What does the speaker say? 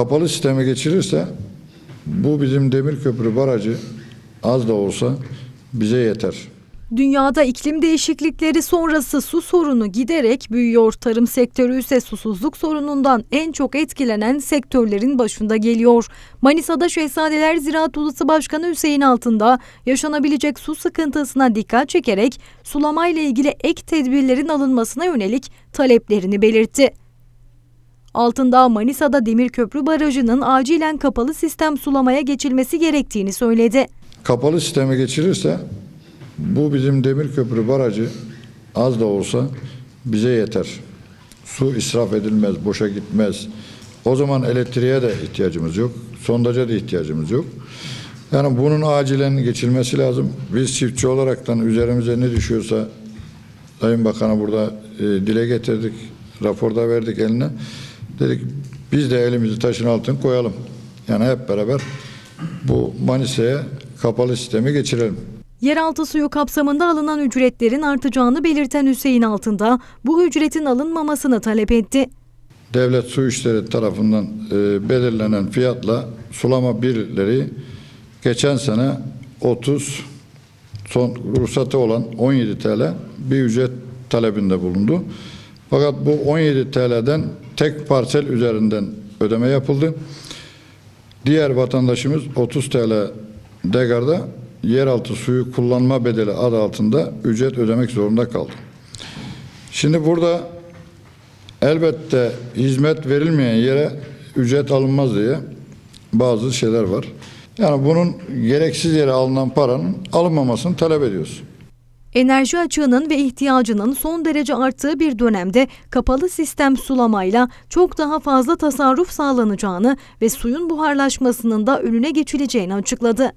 kapalı sisteme geçirirse bu bizim Demirköprü barajı az da olsa bize yeter. Dünyada iklim değişiklikleri sonrası su sorunu giderek büyüyor. Tarım sektörü ise susuzluk sorunundan en çok etkilenen sektörlerin başında geliyor. Manisa'da Şehzadeler Ziraat Odası Başkanı Hüseyin Altında yaşanabilecek su sıkıntısına dikkat çekerek sulamayla ilgili ek tedbirlerin alınmasına yönelik taleplerini belirtti. Altındağ Manisa'da Demirköprü Barajı'nın acilen kapalı sistem sulamaya geçilmesi gerektiğini söyledi. Kapalı sisteme geçirirse bu bizim Demirköprü barajı az da olsa bize yeter. Su israf edilmez, boşa gitmez. O zaman elektriğe de ihtiyacımız yok. Sondaja da ihtiyacımız yok. Yani bunun acilen geçilmesi lazım. Biz çiftçi olaraktan üzerimize ne düşüyorsa Sayın Bakan'a burada e, dile getirdik. Raporda verdik eline. Dedik biz de elimizi taşın altına koyalım. Yani hep beraber bu Manisa'ya kapalı sistemi geçirelim. Yeraltı suyu kapsamında alınan ücretlerin artacağını belirten Hüseyin Altında bu ücretin alınmamasını talep etti. Devlet Su İşleri tarafından e, belirlenen fiyatla sulama birleri geçen sene 30 son ruhsatı olan 17 TL bir ücret talebinde bulundu. Fakat bu 17 TL'den tek parsel üzerinden ödeme yapıldı. Diğer vatandaşımız 30 TL degarda yeraltı suyu kullanma bedeli adı altında ücret ödemek zorunda kaldı. Şimdi burada elbette hizmet verilmeyen yere ücret alınmaz diye bazı şeyler var. Yani bunun gereksiz yere alınan paranın alınmamasını talep ediyoruz. Enerji açığının ve ihtiyacının son derece arttığı bir dönemde kapalı sistem sulamayla çok daha fazla tasarruf sağlanacağını ve suyun buharlaşmasının da önüne geçileceğini açıkladı.